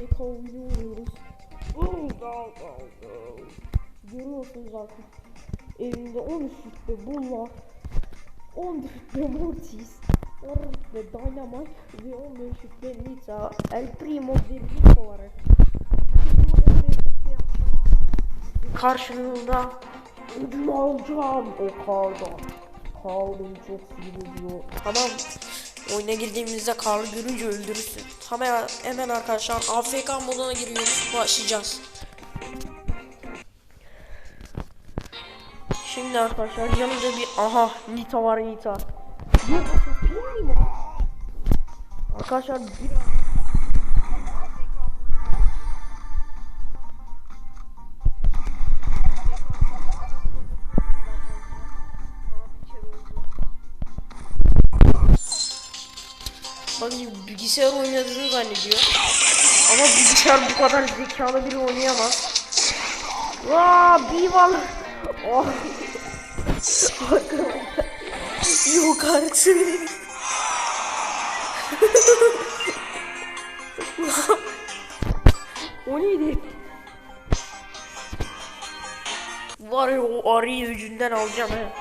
Oyunu oynuyoruz. Görüyorsunuz zaten. Evinde 13 rütbe Bulla, 10 rütbe Mortis, 10 rütbe Dynamite ve 15 rütbe Nita. El Primo olarak. 15 rütbe yapacağız. Karşılığında ödül alacağım o karda. Karl beni çok sinir ediyor. Tamam. Oyuna girdiğimizde Karl'ı görünce öldürürsün. Hemen, hemen arkadaşlar AFK moduna giriyoruz. Başlayacağız. Şimdi arkadaşlar yanımda bir aha Nita var Nita. Bir? Arkadaşlar bir Bak bilgisayar oynadığını zannediyor. Ama bilgisayar bu kadar zekalı biri oynayamaz. Vaa bir var. Oh. Yok artık. o neydi? Var ya o arıyı yüzünden alacağım he.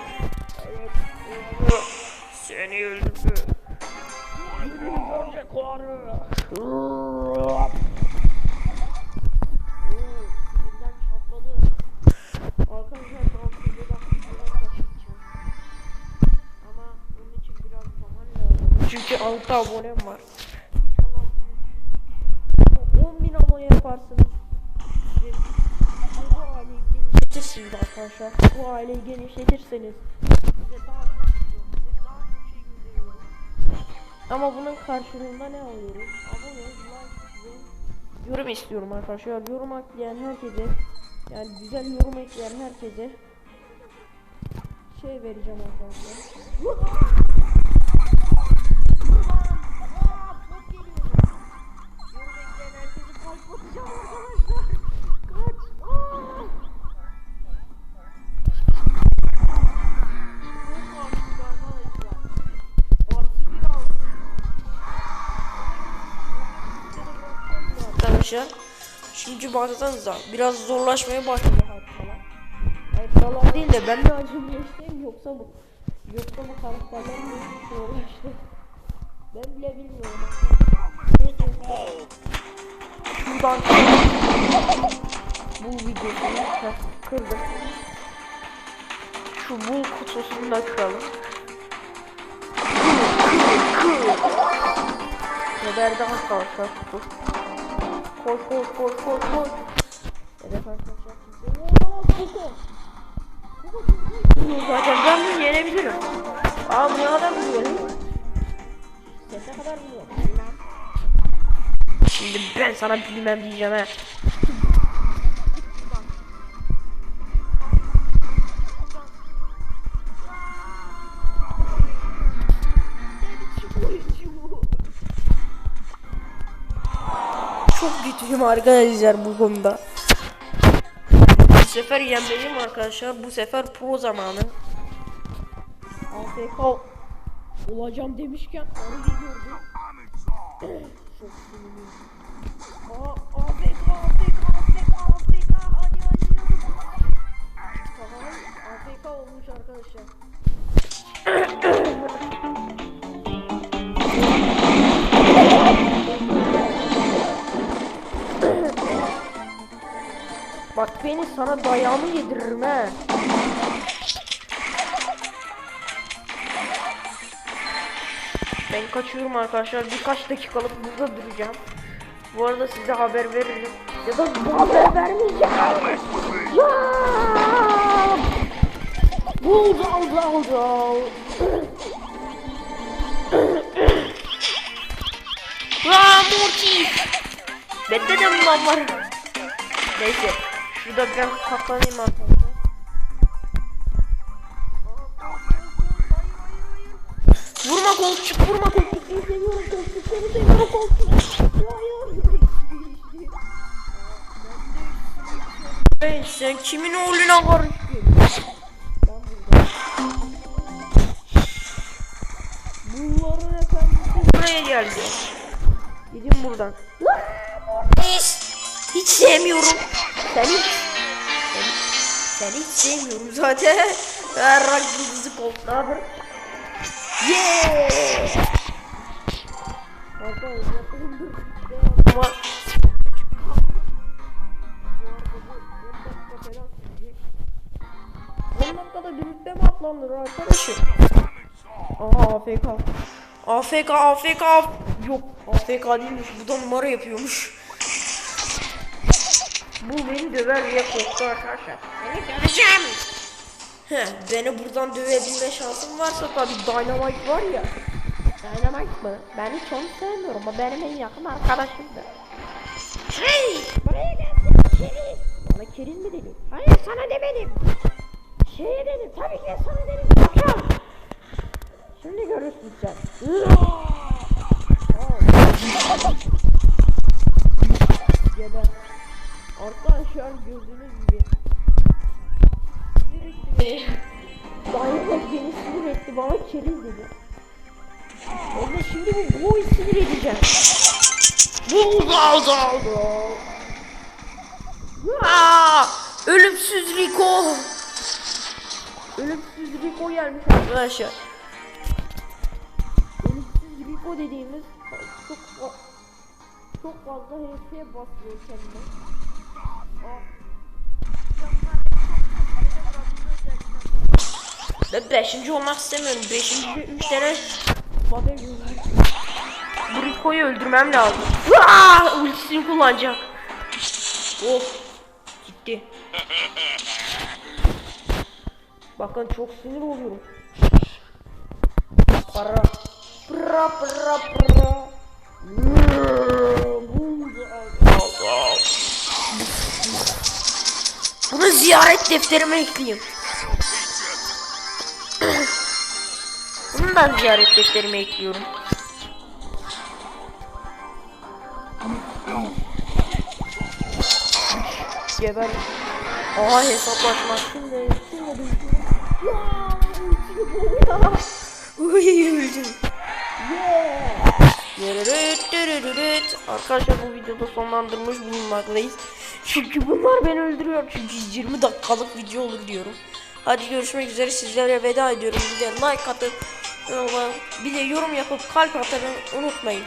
Seni öldürdü. Çünkü 6 abonem var. İnşallah bu 10 bin abone yaparsınız. Bu aileyi genişletirsiniz arkadaşlar. Bu aileyi genişletirseniz Ama bunun karşılığında ne alıyoruz? Abone, like yorum istiyorum arkadaşlar. Yorum ekleyen herkese yani güzel yorum ekleyen herkese şey vereceğim arkadaşlar. Arkadaşlar şimdi baksanıza biraz zorlaşmaya başladı haritalar. Haritalar değil de ben de acımlaştım yoksa bu yoksa bu karakterler mi zorlaştı? Ben bile bilmiyorum. Neyse. Şuradan bu videosunu heh, kırdık. Şu bul kutusunu da kıralım. Geberdi arkadaşlar kutu. Koş koş koş koş koş. Evet arkadaşlar size. Oo, kutu. Kutu Zaten ben bunu yenebilirim. Aa bu ne kadar vuruyor? Sese kadar vuruyor. Bilmem. Şimdi ben sana bilmem diyeceğim he. Kötüyüm arkadaşlar bu konuda. Bu sefer yenmeliyim arkadaşlar. Bu sefer pro zamanı. AFK olacağım demişken arıyı gördüm. Çok sinirliyim. Aa, AFK, AFK, AFK, AFK, hadi hadi hadi. Tamam, AFK olmuş arkadaşlar. Beni sana dayağımı yediririm he. Ben kaçıyorum arkadaşlar. Birkaç dakikalık burada duracağım. Bu arada size haber veririm. Ya da haber vermeyeceğim. Ya! Buldu aldı aldı. Vaa Mortis. Bende de bundan var. Neyse. Şurada biraz saklanayım arkadaşlar. Vurma kolçuk, vurma kolçuk. Seni seviyorum kolçuk, seni seviyorum kolçuk. Hayır. Hey, sen kimin oğluna karıştın? Bunların efendisi buraya geldi. Gidin buradan. Hiç, hiç sevmiyorum. Seni seni, seni hiç sevmiyorum zaten. Her rank yıldızı koltuğadır. Yeah! Ama dakikada birlikte mi atlanır arkadaşım? Aha AFK. AFK AFK Yok AFK değilmiş bu da numara yapıyormuş. Bu beni döver diye korktu arkadaşlar. Seni döveceğim. Heh, beni buradan dövebilme şansım varsa tabi Dynamite var ya. Dynamite mı? Ben hiç onu sevmiyorum. O benim en yakın arkadaşımdı. Hey! Buraya gelsin Keriz. Bana Keriz mi dedi? Hayır sana demedim. Şeye dedim. Tabii ki sana dedim. Bakıyorum. Şimdi görürsün sen. Arkadaşlar gördüğünüz gibi. Sinir etti beni. Dynamite beni sinir etti. Bana keriz dedi. De şimdi bu boyu sinir edeceğim. Bulgal daldı. Aa, ölümsüz Rico. Ölümsüz Rico gelmiş arkadaşlar. Ölümsüz Rico dediğimiz çok çok fazla HP basıyor kendine. Ben beşinci olmak istemiyorum. Beşinci üç tane Babel Bu Rico'yu öldürmem lazım. Aa, ultisini kullanacak. Of. Gitti. Bakın çok sinir oluyorum. Para. Pra pra pra. Bunu ziyaret defterime ekleyeyim. Bunu da ziyaret defterime ekliyorum. Geber. Aa hesaplaşmak. Şimdi. Uy öldüm. Arkadaşlar bu videoda sonlandırmış bulunmaktayız. Çünkü bunlar beni öldürüyor. Çünkü 20 dakikalık video olur diyorum. Hadi görüşmek üzere sizlere veda ediyorum. Bir de like atıp bir de yorum yapıp kalp atmayı unutmayın.